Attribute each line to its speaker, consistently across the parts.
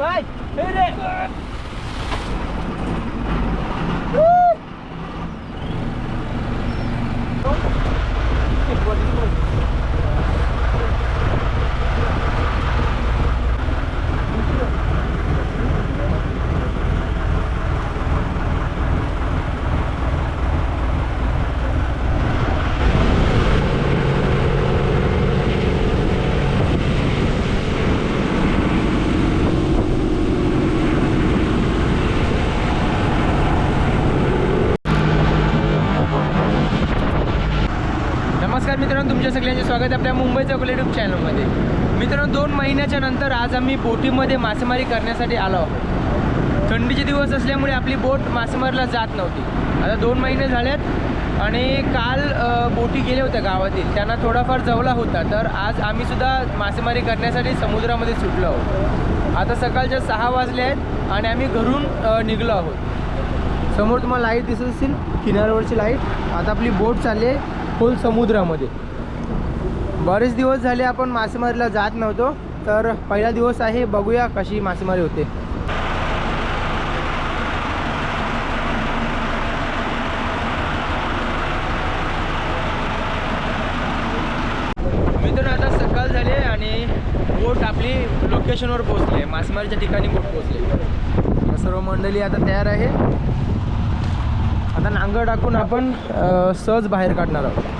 Speaker 1: नमस्कार मित्रांनो तुमच्या सगळ्यांचे स्वागत आपल्या मुंबई चौकल यूट्यूब चॅनलमध्ये मित्रांनो दोन महिन्याच्या नंतर आज आम्ही बोटीमध्ये मासेमारी करण्यासाठी आलो आहोत. थंडीचे दिवस असल्यामुळे आपली बोट मासेमारीला जात नव्हती. आता दोन महिने झालेत आणि काल बोटी गेल्या होत्या गावातील. त्यांना थोडाफार जवला होता. तर आज आम्हीसुद्धा मासेमारी करण्यासाठी समुद्रामध्ये सुटलो आहोत. आता सकाळच्या सहा वाजले आहेत आणि आम्ही घरून निघलो आहोत. समोर तुम्हाला लाइट दिसत असेल किनाऱ्यावरची लाइट आता आपली बोट चालली आहे खोल समुद्रामध्ये. बरेच दिवस झाले आपण मासेमारीला जात नव्हतो तर पहिला दिवस आहे बघूया कशी मासेमारी होते. मित्रांनो आता सकाळ झाले आणि बोट आपली लोकेशनवर पोहोचले मासेमारीच्या ठिकाणी बोट पोहोचले सर्व मंडळी आता तयार आहे. आता नांगर टाकून आपण सहज बाहेर काढणार आहोत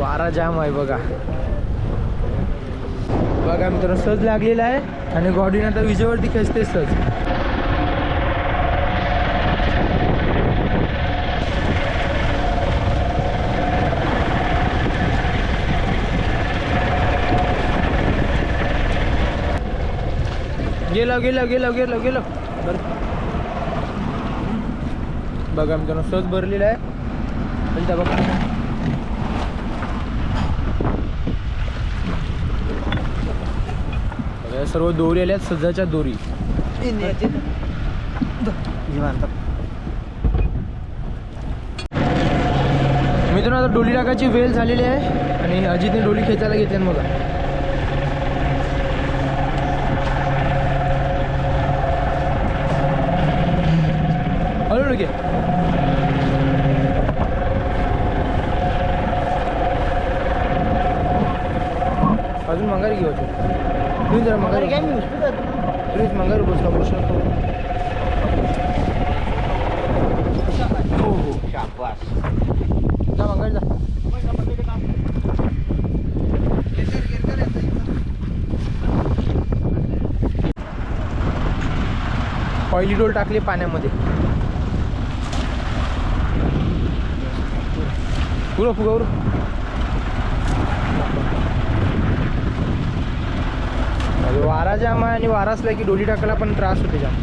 Speaker 1: वारा जाम आहे बघा. बघा मित्र सज लागलेला आहे आणि गॉडीन आता विजेवरती खेचते सज गेलो गेलो गेलो गेलो गेलो. बरं. बघा मित्रांनो सज भरलेला आहे. बघा बघा, या सर्व दोरी आल्या सजाच्या दोरी. मित्रांनो आता डोली टाकायची वेळ झालेली आहे आणि अजितने डोली खेचायला घेतली बघा. हळू घे. अजून मंगारी घेऊ मंगारी प्लीज मंगारी बस का प्रश्न तो हो हो जा मंगारी जा पहिली डोल टाकली पाण्यामध्ये. पुरं फुगा उरं. अरे वारा जाम आहे आणि वारा असला की डोली टाकायला पण त्रास होते जाम.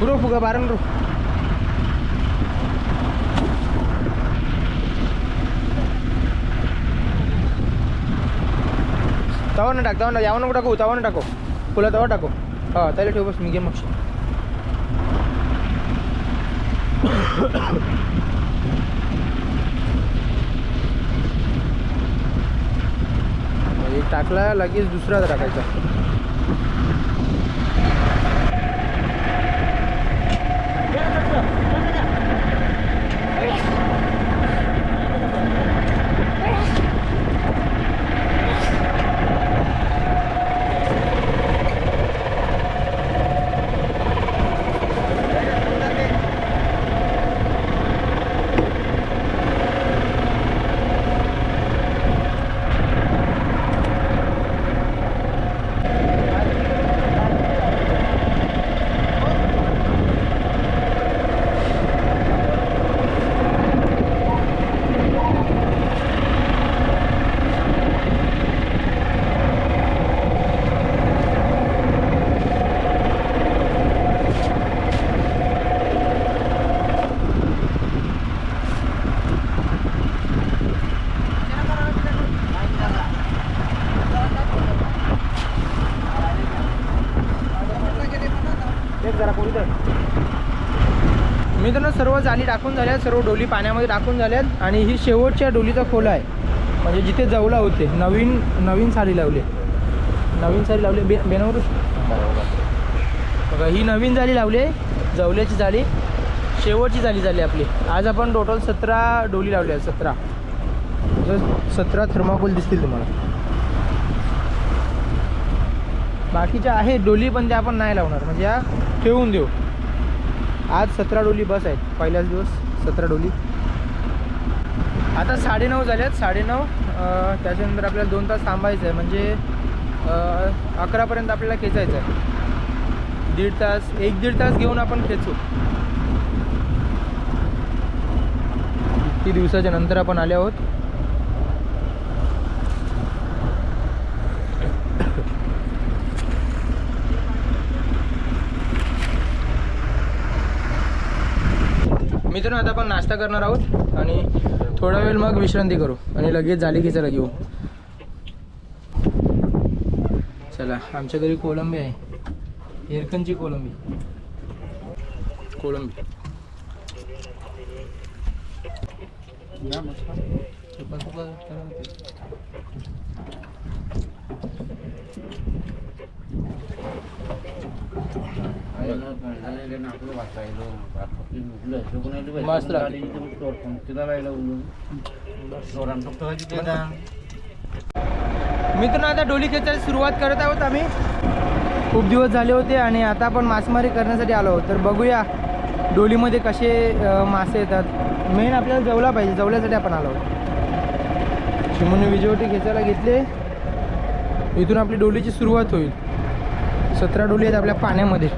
Speaker 1: पुरं फुगा बारण रो. तवा ना टाक तवा ना यावं नको टाकू तवा ना टाको. फुला तवा टाको. हा त्याला ठेव बस मी घे मग. म्हणजे टाकला लगेच दुसरा टाकायचा. जरा मित्रांनो सर्व जाली टाकून झाल्या सर्व डोली पाण्यामध्ये टाकून झाल्यात आणि ही शेवटच्या डोलीचा खोला आहे. म्हणजे जिथे जवला होते नवीन नवीन साडी लावली. नवीन साडी लावली. बे बेनावर बघा ही नवीन जाळी लावली आहे जवल्याची जाळी शेवटची जाळी झाली आपली. आज आपण टोटल सतरा डोली लावल्या आहेत सतरा. सतरा थर्माकोल दिसतील तुम्हाला. बाकीच्या आहे डोली पण त्या आपण नाही लावणार. म्हणजे या ठेवून देऊ. आज सतरा डोली बस आहेत. पहिल्याच दिवस सतरा डोली. आता साडेनऊ झाल्यात. साडेनऊ त्याच्यानंतर आपल्याला दोन तास थांबायचं आहे म्हणजे अकरापर्यंत आपल्याला खेचायचं आहे दीड तास एक दीड तास घेऊन आपण खेचू. किती दिवसाच्या नंतर आपण आले आहोत? मित्रांनो आता आपण नाश्ता करणार आहोत आणि थोडा वेळ मग विश्रांती करू आणि लगेच झाली की चला घेऊ. चला आमच्या घरी कोलंबी आहे. एरकनची कोलंबी कोलंबी मस्त मित्रांनो आता डोली खेचायला सुरुवात करत आहोत आम्ही. खूप दिवस झाले होते आणि आता आपण मासेमारी करण्यासाठी आलो तर बघूया डोलीमध्ये कसे मासे येतात. मेन आपल्याला जवला पाहिजे जवल्यासाठी आपण आलो आहोत. चिमूने विजेवटी खेचायला घेतले. इथून आपली डोलीची सुरुवात होईल. सतरा डोली आहेत आपल्या पाण्यामध्ये.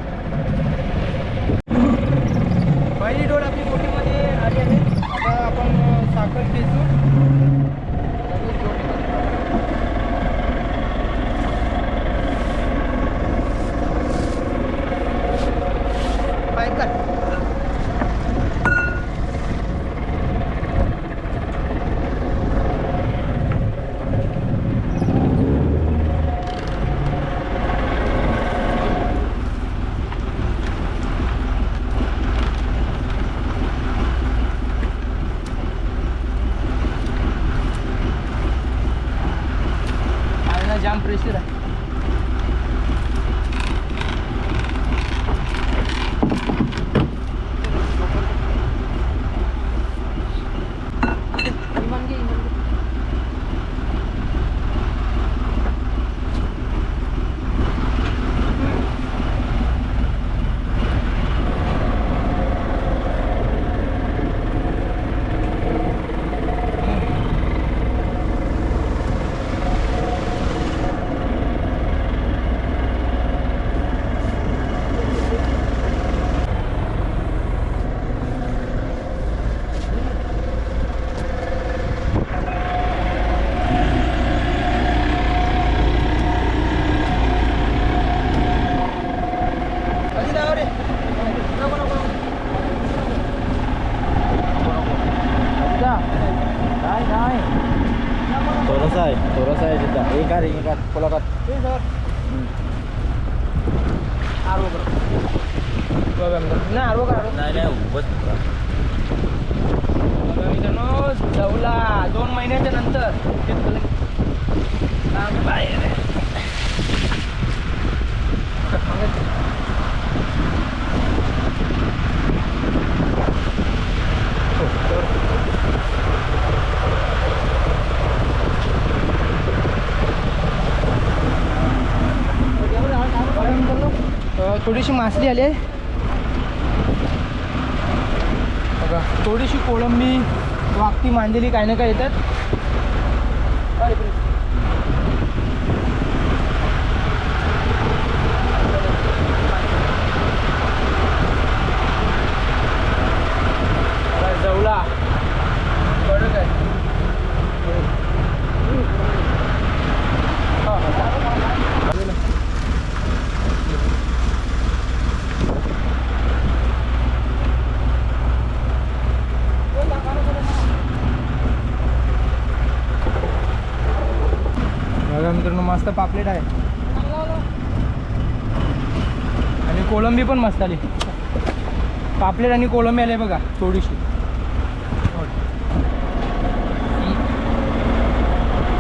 Speaker 1: नाही आरो आरो
Speaker 2: नाही नाही उभंच
Speaker 1: बघा मित्रांनो जवला दोन महिन्याच्या नंतर बाहेर थोडीशी मासली आली आहे. बघा थोडीशी कोळंबी वाकती मांडलेली काही ना काय येतात. जवला कडक आहे हा, हा. बघा मित्रांनो मस्त पापलेट आहे. आणि कोलंबी पण मस्त आली. पापलेट आणि कोलंबी आले बघा थोडीशी.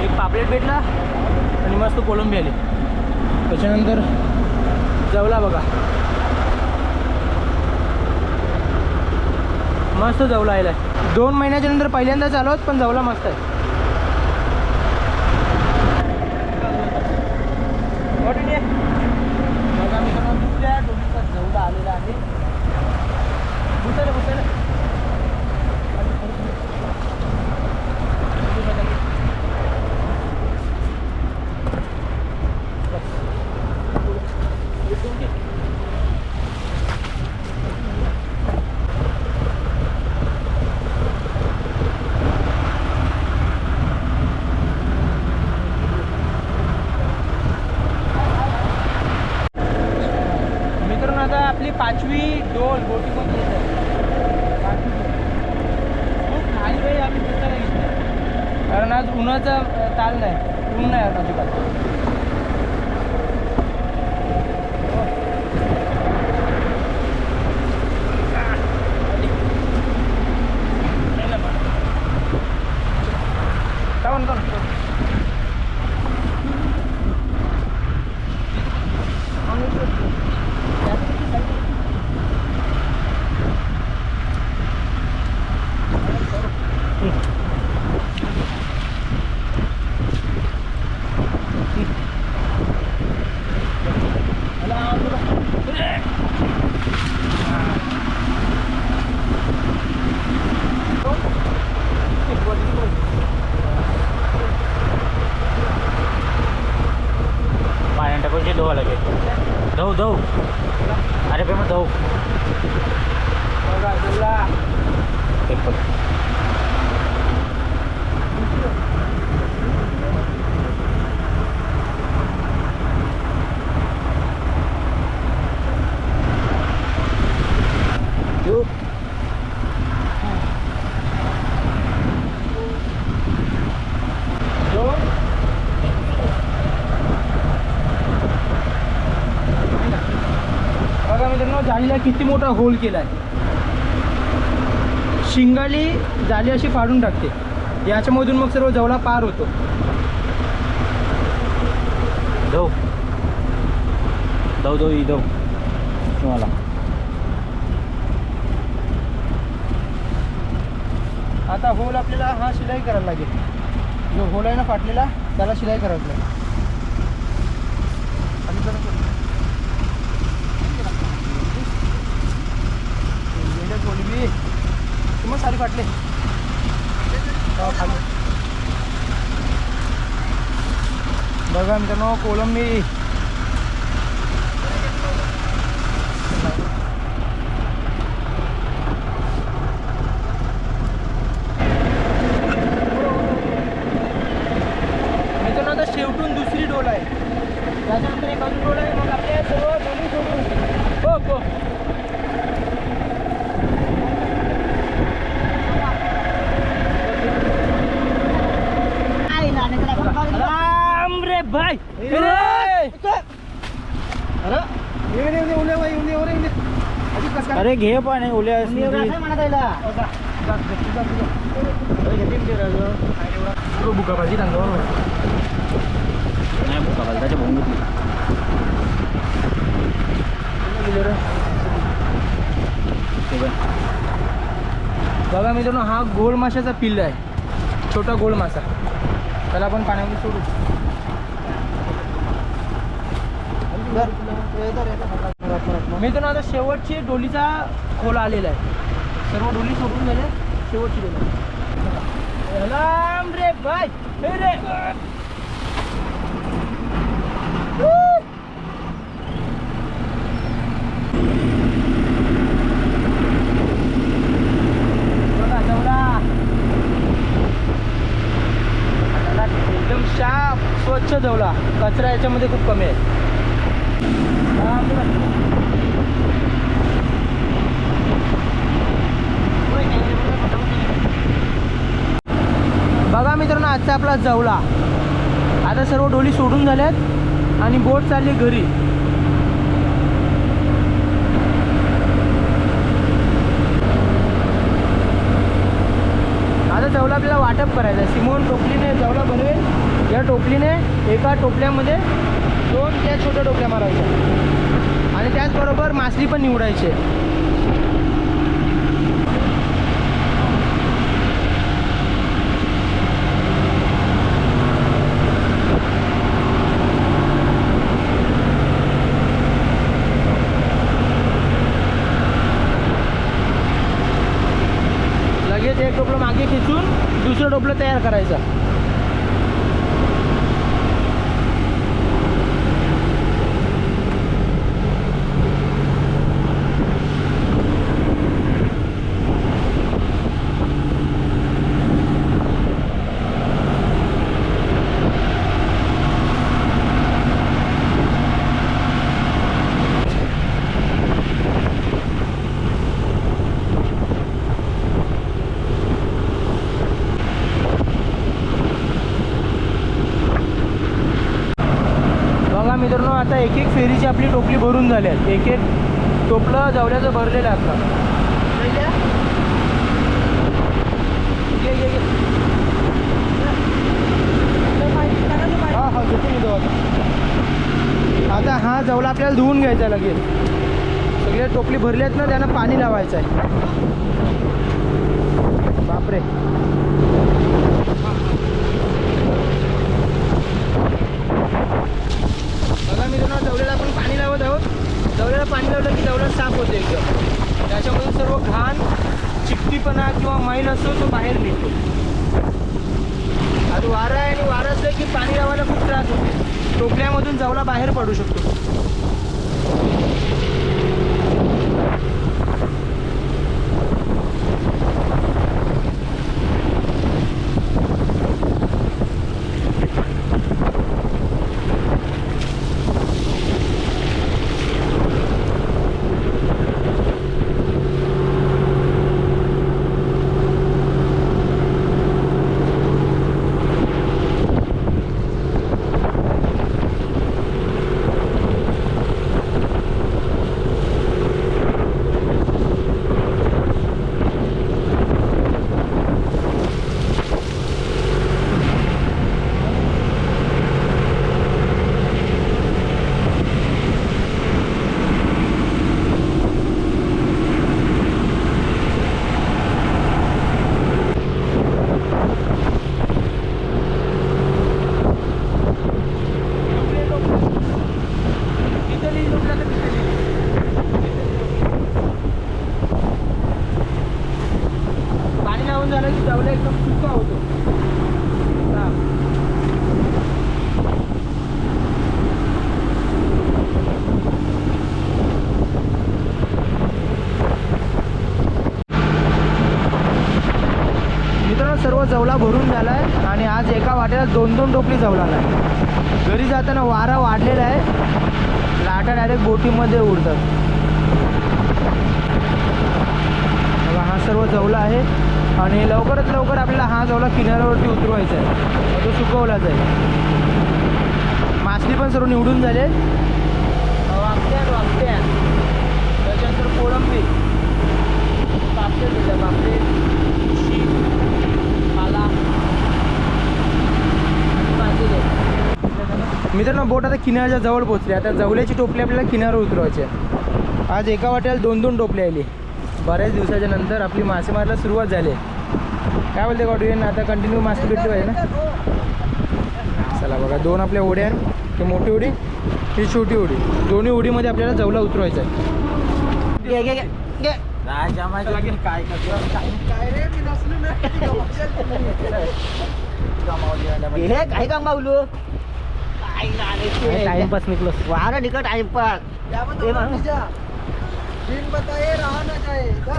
Speaker 1: एक पापलेट भेटला आणि मस्त कोलंबी आली. त्याच्यानंतर जवला बघा. मस्त जवला आहे. दोन महिन्याच्या नंतर पहिल्यांदाच आलो पण जवला मस्त आहे. मित्रांनो जाळीला किती मोठा होल केला आहे शिंगाली जाळी अशी फाडून टाकते. याच्यामधून मग सर्व जवळा पार होतो.
Speaker 2: ही तुम्हाला.
Speaker 1: आता होल आपल्याला हा शिलाई करायला लागेल. जो होल आहे ना फाटलेला त्याला शिलाई करायला लागेल आणि जरा करू. गेले कोलंबी. तू मग सारी फाटले. बघा मित्रांनो कोलंबी मित्रांनो आता शेवटून दुसरी डोल आहे त्याच्यानंतर एक अजून डोल आहे मग आपल्या सर्व डोली सोडून हो हो राम रे भाई
Speaker 2: अरे घे पण ओल्या
Speaker 1: बुका भाजी तांदूळ
Speaker 2: नाही भुका पालताच्या भोंग
Speaker 1: बघा. मित्रांनो हा गोल माशाचा पिल्ल आहे. छोटा गोल मासा. त्याला आपण पाण्यामध्ये सोडू. मित्रांनो आता शेवटची डोलीचा खोल आलेला आहे. सर्व डोली सोडून झाले शेवटची डोली. राम रे बाय रे. एकदम शाप स्वच्छ जेवला कचरा याच्यामध्ये खूप कमी आहे. आजचा आपला जवला आता सर्व डोली सोडून झाल्यात आणि बोट चालली घरी. आता जवला आपल्याला वाटप करायचं आहे. सिमोन टोपलीने जवला बनवेल या टोपलीने एका टोपल्यामध्ये दोन त्या छोट्या टोपल्या मारायच्या. आणि त्याचबरोबर मासली पण निवडायचे मागे खेचून दुसरं टोपलं तयार करायचं बघा मित्रांनो आता एक एक फेरीची आपली टोपली भरून झाली आहेत. एक एक टोपलं जवल्याचं भरलेलं आहे हा घेतो आता. आता हा जवला आपल्याला धुवून घ्यायचा आहे लगेच. सगळे टोपली भरली आहेत ना त्यांना पाणी लावायचं आहे. बापरे. बघा आपण पाणी लावत आहोत. जवळ्याला पाणी लावलं की जवळ साफ होते एकदम. त्याच्यामधून सर्व घाण चिकटीपणा किंवा मैल असतो तो बाहेर निघतो. आता वारा आहे आणि वारा असलं की पाणी लावायला खूप त्रास होतो. टोपल्यामधून जवला बाहेर पडू शकतो पाणी लावून झालं की जवळ एकदम सुका होतो हा. मित्रांनो सर्व जवला भरून झाला आहे आणि आज एका वाट्याला दोन दोन टोपली जवला आहे घरी जाताना वारा वाढलेला आहे. लाटा डायरेक्ट बोटीमध्ये उडतात. हा सर्व जवला आहे. आणि लवकरात लवकर आपल्याला हा जवला किनाऱ्यावरती उतरवायचा आहे. तो सुकवला जाईल. मासली पण सर्व निवडून झाले. वागत्या वागत्या त्याच्यानंतर कोळंबी पापलेट भेटल्या पापलेट उशी पाला मांदेली. मित्रांनो बोट आता किनाऱ्याच्या जवळ पोचली आता जवल्याची टोपली आपल्याला किनाऱ्यावर उतरवायची आज एका वाट्याला दोन दोन टोपली आली. बऱ्याच दिवसाच्या नंतर आपली मासेमारीला सुरुवात झाली. काय बोलते गॉडवेन आता कंटिन्यू मासे भेटली पाहिजे ना? चला बघा दोन आपल्या ओढ्या आहेत. ही मोठी उडी ही छोटी उडी. दोन्ही उडीमध्ये आपल्याला जवला उतरवायचं आहे.
Speaker 2: काय
Speaker 3: हे काय
Speaker 1: टाइमपास निघलो.
Speaker 3: वारा निकट टाइमपास. ए माणूस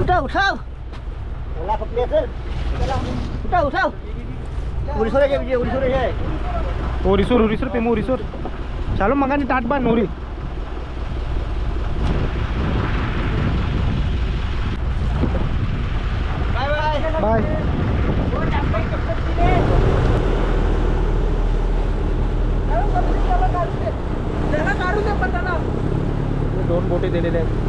Speaker 3: उठाव असेल. उठाव म्हणजे उडीसोराचे
Speaker 1: ओरिसोर ओरिसोर पेमो ओरिसोर चालो मगाने ताट बांध नोरी
Speaker 3: बाय बाय.
Speaker 1: बाय. दोन बोटे दिलेले आहेत.